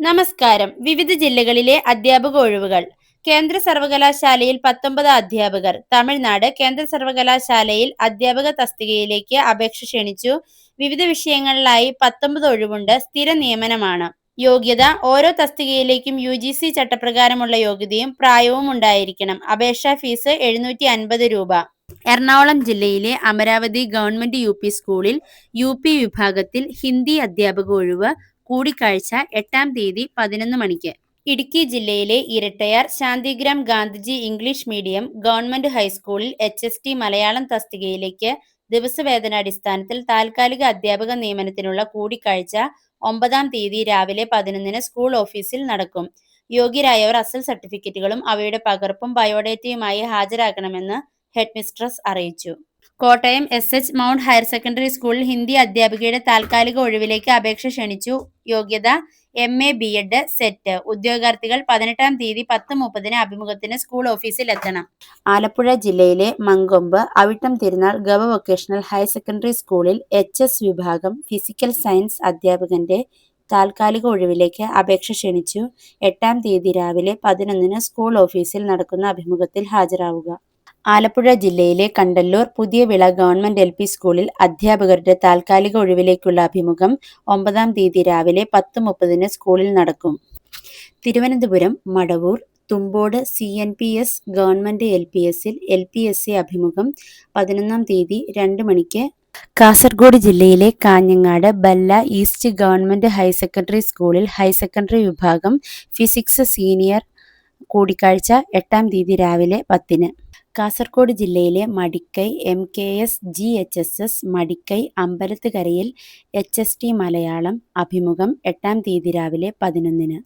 നമസ്കാരം. വിവിധ ജില്ലകളിലെ അധ്യാപക ഒഴിവുകൾ. കേന്ദ്ര സർവകലാശാലയിൽ പത്തൊമ്പത് അധ്യാപകർ. തമിഴ്നാട് കേന്ദ്ര സർവകലാശാലയിൽ അധ്യാപക തസ്തികയിലേക്ക് അപേക്ഷ ക്ഷണിച്ചു. വിവിധ വിഷയങ്ങളിലായി പത്തൊമ്പത് ഒഴിവുണ്ട്. സ്ഥിര നിയമനമാണ്. യോഗ്യത ഓരോ തസ്തികയിലേക്കും യു ജി സി ചട്ടപ്രകാരമുള്ള യോഗ്യതയും പ്രായവും ഉണ്ടായിരിക്കണം. അപേക്ഷാ ഫീസ് എഴുന്നൂറ്റി അൻപത് രൂപ. എറണാകുളം ജില്ലയിലെ അമരാവതി ഗവൺമെന്റ് യു പി സ്കൂളിൽ യു പി വിഭാഗത്തിൽ ഹിന്ദി അധ്യാപക ഒഴിവ് കൂടിക്കാഴ്ച എട്ടാം തീയതി പതിനൊന്ന് മണിക്ക്. ഇടുക്കി ജില്ലയിലെ Erattayar Shanthigram Gandhiji English medium government ഹൈസ്കൂളിൽ എച്ച് എസ് ടി മലയാളം തസ്തികയിലേക്ക് ദിവസവേതനാടിസ്ഥാനത്തിൽ താൽക്കാലിക അധ്യാപക നിയമനത്തിനുള്ള കൂടിക്കാഴ്ച ഒമ്പതാം തീയതി രാവിലെ പതിനൊന്നിന് സ്കൂൾ ഓഫീസിൽ നടക്കും. യോഗ്യരായവർ അസൽ സർട്ടിഫിക്കറ്റുകളും അവയുടെ പകർപ്പും ബയോഡേറ്റയുമായി ഹാജരാക്കണമെന്ന് ഹെഡ്മിസ്ട്രസ് അറിയിച്ചു. Kottayam S H mount higher secondary സ്കൂളിൽ ഹിന്ദി അധ്യാപികയുടെ താൽക്കാലിക ഒഴിവിലേക്ക് അപേക്ഷ ക്ഷണിച്ചു. യോഗ്യത M A B Ed SET ഉദ്യോഗാർത്ഥികൾ പതിനെട്ടാം തീയതി പത്ത് മുപ്പതിന് അഭിമുഖത്തിന് സ്കൂൾ ഓഫീസിൽ എത്തണം. ആലപ്പുഴ ജില്ലയിലെ മങ്കൊമ്പ് അവിട്ടം തിരുനാൾ ഗവ വൊക്കേഷണൽ ഹയർ സെക്കൻഡറി സ്കൂളിൽ എച്ച് എസ് വിഭാഗം ഫിസിക്കൽ സയൻസ് അധ്യാപകന്റെ താൽക്കാലിക ഒഴിവിലേക്ക് അപേക്ഷ ക്ഷണിച്ചു. എട്ടാം തീയതി രാവിലെ പതിനൊന്നിന് സ്കൂൾ ഓഫീസിൽ നടക്കുന്ന അഭിമുഖത്തിൽ ഹാജരാവുക. ആലപ്പുഴ ജില്ലയിലെ കണ്ടല്ലൂർ പുതിയ വിള ഗവൺമെന്റ് എൽ പി സ്കൂളിൽ അധ്യാപകരുടെ താൽക്കാലിക ഒഴിവിലേക്കുള്ള അഭിമുഖം ഒമ്പതാം തീയതി രാവിലെ പത്ത് മുപ്പതിന് സ്കൂളിൽ നടക്കും. Thiruvananthapuram Madavoor Thumpode C N P S government L P എസിൽ എൽ പി എസ് സി അഭിമുഖം പതിനൊന്നാം തീയതി രണ്ട് മണിക്ക്. കാസർഗോഡ് ജില്ലയിലെ Kanhangad Balla east government higher secondary സ്കൂളിൽ ഹയർ സെക്കൻഡറി വിഭാഗം ഫിസിക്സ് സീനിയർ കൂടിക്കാഴ്ച എട്ടാം തീയതി രാവിലെ പത്തിന്. കാസർഗോഡ് ജില്ലയിലെ Madikai M K S G H S S Madikai അമ്പലത്തുകരയിൽ H S T Malayalam അഭിമുഖം എട്ടാം തീയതി രാവിലെ പതിനൊന്നിന്.